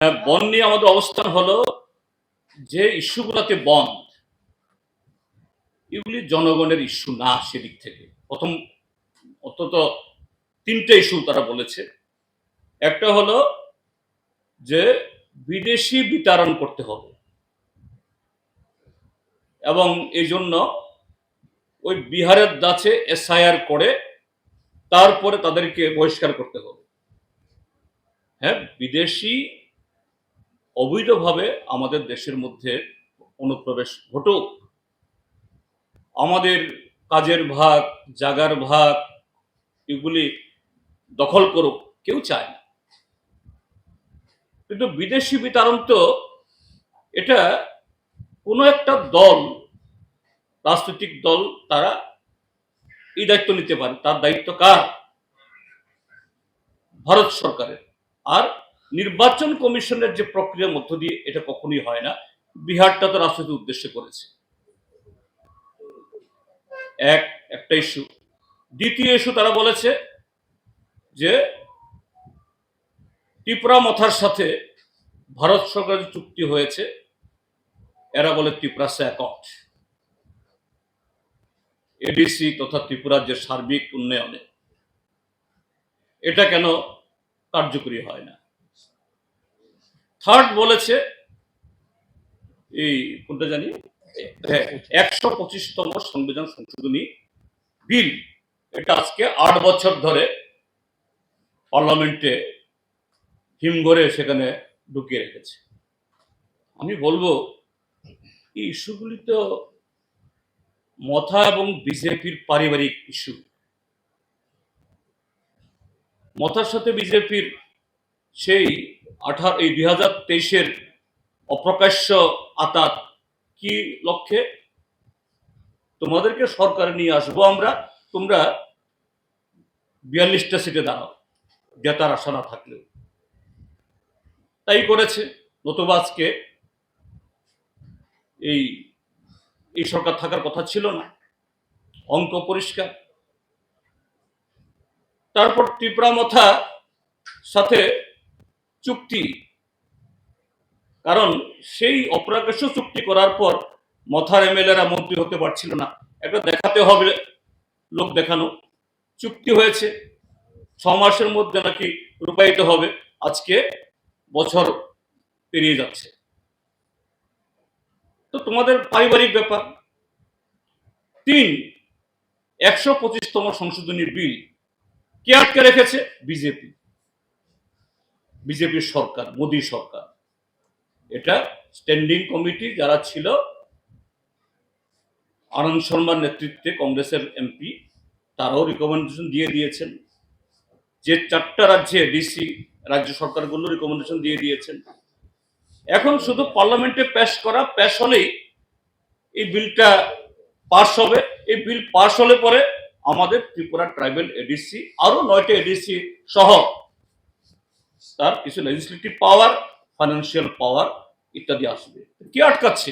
হ্যাঁ, বন নিয়ে আমাদের অবস্থান হলো যে ইস্যুগুলোতে বন্ধ এগুলি জনগণের ইস্যু না সেদিক থেকে। প্রথম অন্তত তিনটে ইস্যু তারা বলেছে। একটা হলো যে বিদেশি বিতরণ করতে হবে। এবং এই জন্য ওই বিহারের দাচে এসআইআর করে তারপরে তাদেরকে বহিষ্কার করতে হবে। হ্যাঁ বিদেশি অবৈধভাবে আমাদের দেশের মধ্যে অনুপ্রবেশ ঘটুক। আমাদের কাজের ভাগ, জাগার ভাগ এগুলি দখল করুক, কেউ চায় না। কিন্তু বিদেশি বিতরণ তো এটা কোনো একটা দল, রাজনৈতিক দল, তারা এই দায়িত্ব নিতে পারে। তার দায়িত্ব কার? ভারত সরকারের। আর নির্বাচন কমিশনের যে প্রক্রিয়ার মধ্য দিয়ে এটা কখনোই হয় না। বিহারটা তো রাজনৈতিক উদ্দেশ্যে করেছে। এক, একটা ইস্যু দ্বিতীয় ইস্যু তারা বলেছে যে ত্রিপুরা মথার সাথে ভারত সরকারের চুক্তি হয়েছে, এরা বলে ত্রিপুরা অ্যাকাউন্ট এডিসি তথা ত্রিপুরার যে সার্বিক উন্নয়নে এটা কেন কার্যকরী হয় না? থার্ড বলেছে, এই কোনটা জানি? হ্যাঁ একশো পঁচিশতম সংবিধান সংশোধনী বিল। এটা আজকে আট বছর ধরে পার্লামেন্টে হিমঘরে সেখানে ঢুকিয়ে রেখেছে। আমি বলব, এই ইস্যুগুলি তো মথা এবং বিজেপির পারিবারিক ইস্যু। মথার সাথে বিজেপির সেই আঠারো এই দুই হাজার তেইশের অপ্রকাশ্য আতাত কি লক্ষ্যে? তোমাদেরকে সরকারে নিয়ে আসব আমরা। তোমরা বিয়াল্লিশটা সিটে দাঁড়াও, জেতার আশা না থাকলেও। তাই করেছে। নতুবা আজকে এই এই সরকার থাকার কথা ছিল না। অঙ্ক পরিষ্কার। তারপর ত্রিপুরা মথা সাথে চুক্তি। কারণ সেই অপ্রাকাশ্য চুক্তি করার পর মথার এমএলএরা মন্ত্রী হতে পারছিল না। একটা দেখাতে হবে লোক দেখানো। চুক্তি হয়েছে। ছ মাসের মধ্যে নাকি রূপায়িত হবে। আজকে বছর পেরিয়ে যাচ্ছে। তো তোমাদের পারিবারিক ব্যাপার। তিন, একশো পঁচিশতম সংশোধনী বিল কে আটকে রেখেছে? বিজেপি। বিজেপির সরকার, মোদী সরকার। এটা স্ট্যান্ডিং কমিটি যারা ছিল, আনন্দ শর্মার নেতৃত্বে কংগ্রেসের এমপি, তারাও রিকমেন্ডেশন দিয়ে দিয়েছেন। যে চারটা রাজ্যে ডিসি রাজ্য সরকারগুলো রিকমেন্ডেশন দিয়ে দিয়েছেন। এখন শুধু পার্লামেন্টে পেশ করা পেশ হলেই এই বিলটা পাশ হবে। এই বিল পাশ হলে পরে আমাদের ত্রিপুরা ট্রাইবেল এডিসি আরও নয়টা এডিসি সহ তার কিছু লেজিসলেটিভ পাওয়ার ফাইন্যান্সিয়াল পাওয়ার ইত্যাদি আসবে। কে আটকাচ্ছে?